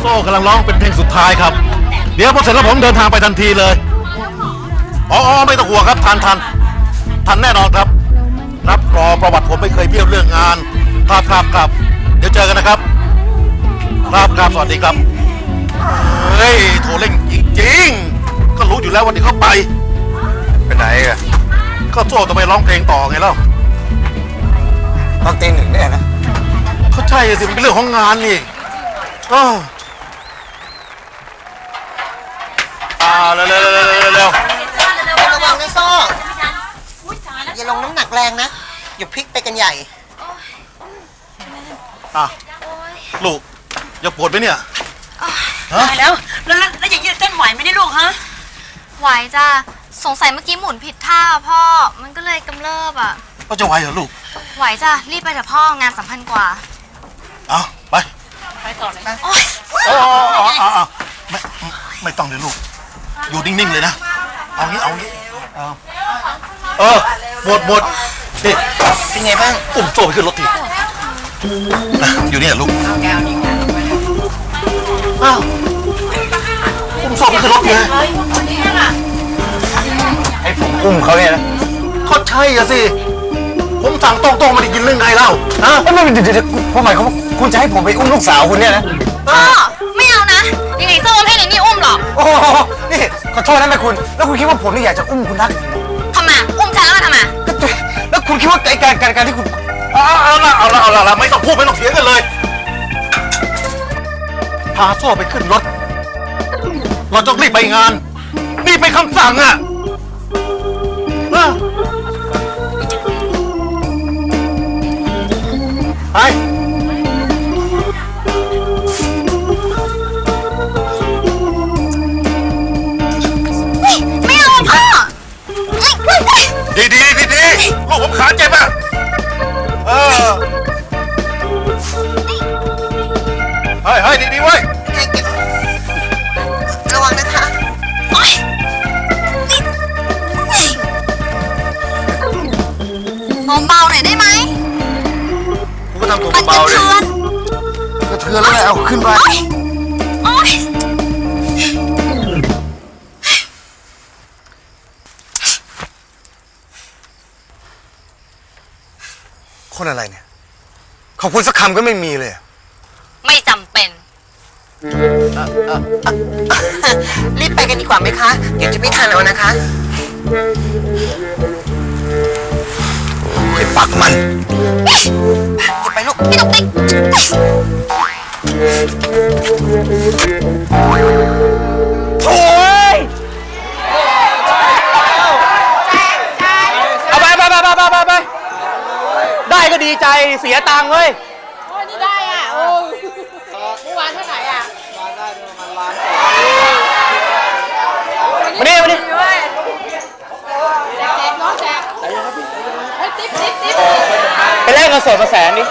โซ่กำลังร้องเป็นเพลงสุดท้ายครับ เดี๋ยวพอเสร็จแล้วผมเดินทางไปทันทีเลยอ๋ออ๋อไม่ต้องห่วงครับทันทันทันแน่นอนครับ รับรองประวัติผมไม่เคยเบี้ยวเรื่องงานครับครับครับเดี๋ยวเจอกันนะครับครับครับสวัสดีครับเฮ้ยโทรเล่งจริงๆก็รู้อยู่แล้ววันนี้เขาไปไปไหนอะก็โซ่ต้องไปร้องเพลงต่อไงเล่าตอนตีหนึ่งเนี่ยนะเขาใช่สิมันเป็นเรื่องของงานนี่อ้าวอ่ เร็วเร็วเร็วเร็วเร็วเร็วระวังนะโซ่อย่าลงน้ำหนักแรงนะอย่าพลิกไปกันใหญ่อะลูกอย่าปวดไปเนี่ยตายแล้วแล้วแล้วแล้วอย่างนี้เต้นไหวไหมเนี่ได้ลูกฮะไหวจ้าสงสัยเมื่อกี้หมุนผิดท่าพ่อ มันก็เลยกำเริบอะ ก็จะไหวเหรอลูกไหวจ้ารีบไปเถอะพ่องานสำคัญกว่า เอาไปไปต่อเลยไหมโอ๊ยอ๋ออ๋ออ๋ออ๋อไม่ไม่ต้องเลยลูก อยู่นิ่งๆเลยนะ เอางี้เอางี้เอาเออหมดหมดนี่เป็นไงบ้างอุ้มโซ่ไปขึ้นรถทีนะอยู่เนี่ยลูกอ้าวอุ้มโซ่ไปขึ้นรถเลยให้ผมอุ้มเขาเนี่ยนะก็ใช่อะสิ ผมสั่งตรงๆไม่ได้ยินเรื่องไงเล่าฮะไม่ไม่เดี๋ยวเดี๋ยวพ่อหมายเขามว่าคุณจะให้ผมไปอุ้มลูกสาวคุณเนี่ยนะ พ่อไม่เอานะ ยังไงโซ่ไม่ให้ในนี่อุ้มหรอก โอ้โหนี่ ขอโทษนะแม่คุณ แล้วคุณคิดว่าผมนี่อยากจะอุ้มคุณนักทำไมอุ้มฉันแล้วมาทำไมก็แล้วคุณคิดว่าไอ้การการการที่คุณเอาเอาละเอาละเอาละเอาละไม่ต้องพูดไม่ต้องเถียงกันเลย พาโซ่ไปขึ้นรถ เราต้องรีบไปงาน นี่เป็นคำสั่งอะนะไป เบาๆหน่อยได้ไหมคุณก็ทำตัวมันกระเบาๆเลยเทือนกระเทือนแล้วไงเอาขึ้นไป โอ๊ยโอ๊ยคนอะไรเนี่ย ขอบคุณสักคำก็ไม่มีเลยอะไม่จำเป็น รีบไปกันดีกว่าไหมคะ เดี๋ยวจะไม่ทันเอานะคะ ไอ้ปักมันอย่าไปลูกพี่ตุ๊กติ๊กโอ้ยเอาไปไปไปไปไปไปได้ก็ดีใจเสียตังค์เว้ยมานี่มานี่ไปแลกเงินสดมาแสนดิ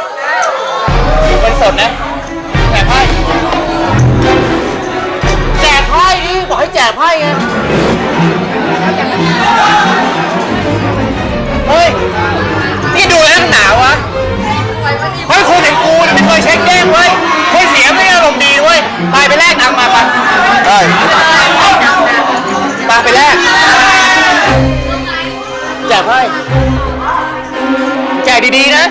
เงินสดนะแจกไพ่แจกไพ่ดิบอกให้แจกไพ่ไงเฮ้ยนี่ดูแล้วหนาวะเฮ้ยคนอย่างกูเนี่ยไม่เคยเช็คแก้งเว้ยคนเสียไม่อารมณ์ดีเว้ยไปไปแลกตังค์มาปะได้มาไปแลกแจกให้แจกดีๆนะ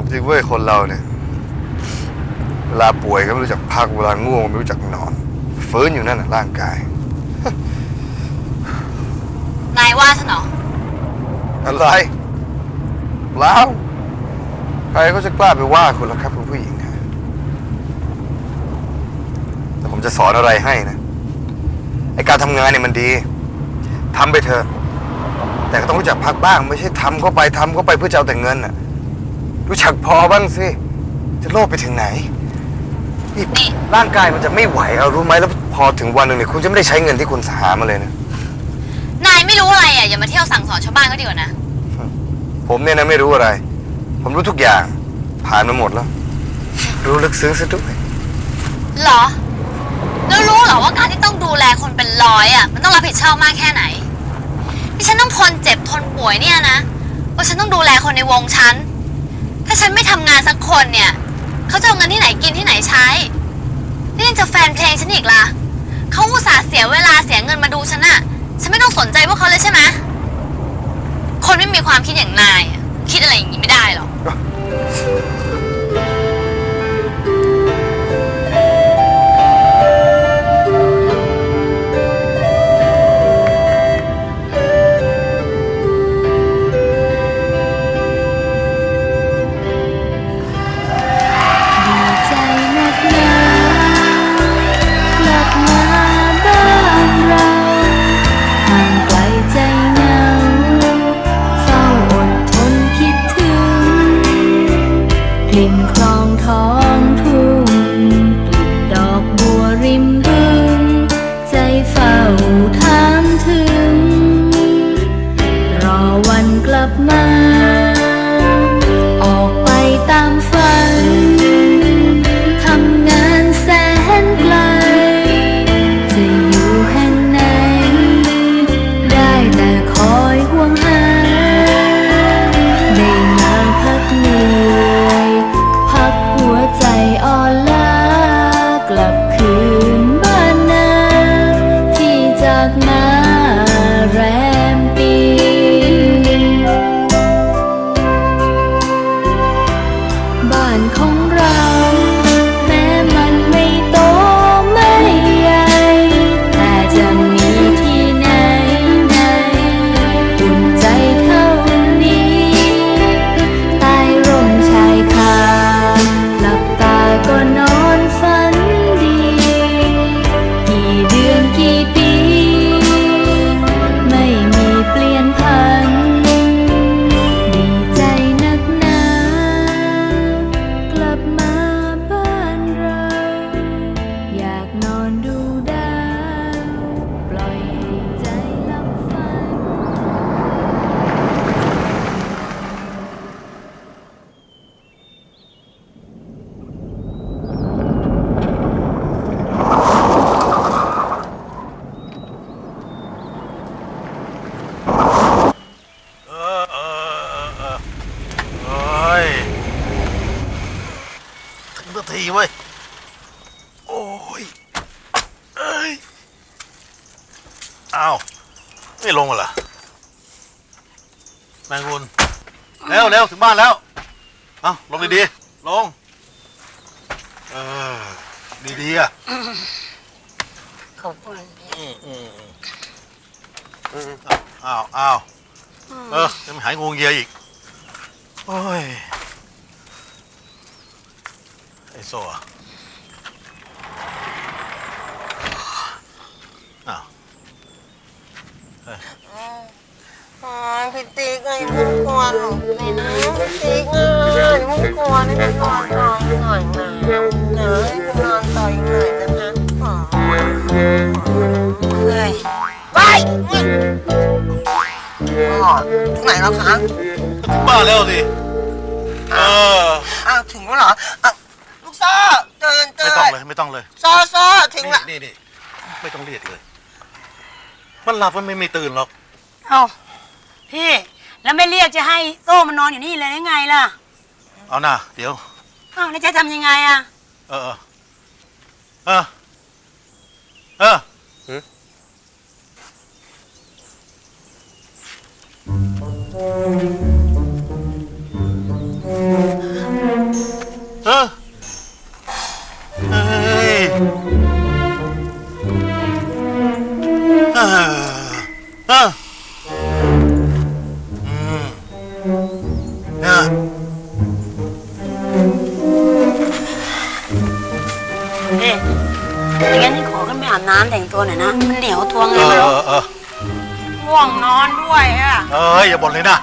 กจริงเว้ยคนเราเนี่ย เวลาป่วยก็ไม่รู้จักพักเวลาง่วงก็ไม่รู้จักนอนฟื้นอยู่นั่นน่ะร่างกาย นายว่าฉันเหรออะไรแล้วใครก็จะกล้าไปว่าคุณล่ะครับคุณผู้หญิงฮะแต่ผมจะสอนอะไรให้นะไอการทำงานเนี่ยมันดีทำไปเถอะแต่ก็ต้องรู้จักพักบ้าง ไม่ใช่ทำเข้าไปทำเข้าไปเพื่อจะเอาแต่เงินน่ะ รู้จักพอบ้างสิ จะโลภไปถึงไหนนี่นี่ร่างกายมันจะไม่ไหวเอารู้ไหมแล้วพอถึงวันหนึ่งเนี่ยคุณจะไม่ได้ใช้เงินที่คุณหามาเลยนะ นายไม่รู้อะไรอะอย่ามาเที่ยวสั่งสอนชาวบ้านก็ดีกว่านะ ผมเนี่ยนะไม่รู้อะไร ผมรู้ทุกอย่าง ผ่านมาหมดแล้ว รู้ลึกซึ้งซะด้วยเหรอ แล้วรู้เหรอว่าการที่ต้องดูแลคนเป็นร้อยอะมันต้องรับผิดชอบมากแค่ไหนที่ฉันต้องทนเจ็บทนป่วยเนี่ยนะเพราะฉันต้องดูแลคนในวงฉัน ถ้าฉันไม่ทำงานสักคนเนี่ย เขาจะเอาเงินที่ไหนกินที่ไหนใช้ นี่ยังจะแฟนเพลงฉันอีกล่ะเขาอุตส่าห์เสียเวลาเสียเงินมาดูฉันอะฉันไม่ต้องสนใจพวกเขาเลยใช่ไหมคนไม่มีความคิดอย่างนายอะคิดอะไรอย่างนี้ไม่ได้หรอก รอวันกลับมา ออกไปตามฝัน ยเอ้ยอ้าวไม่ลงเหรอแมงกุนเร็วเร็วถึงบ้านแล้ว เอ้าลงดีๆลง เออ ดีๆอะขอบคุณอืมอืมอืมอ้าวอ้าวเออจะไม่หายงวงเงียอีก โอ้ย ไอ้โซ่อะอ้าว อ๋อพี่ติ๊กไอ้มุกกวนหนูเลยนะพี่ติ๊กอะมุกกวนให้นอนต่ออีกหน่อยนะนะให้กูนอนต่ออีกหน่อยนะคะอ๋อเอ้ยไปอ๋อถึงไหนแล้วคะถึงบ้านแล้วสิเอออ้าวถึงแล้วเหรออ้าวลูกโซ่เตือนเตืไม่ต้องเลยไม่ต้องเลยโซ่โซ่ถึงละนี่นี่ไม่ต้องเรียกเลย มันหลับมันไม่ไม่ตื่นหรอก เอ้าพี่แล้วไม่เรียกจะให้โซ่มันนอนอยู่นี่เลยได้ไงล่ะเอาหน่าเดี๋ยวอ้าวแล้วจะทำยังไงอะเออ เออ เออ เออเอ เออพี่งั้นนี่ขอขึ้นไปอาบน้ำแต่งตัวหน่อยนะมันเหนียวตัวไงเออไม่เอรู้อเออง่วงนอนด้วยอะเอ้ยอย่าบ่นเลยนะ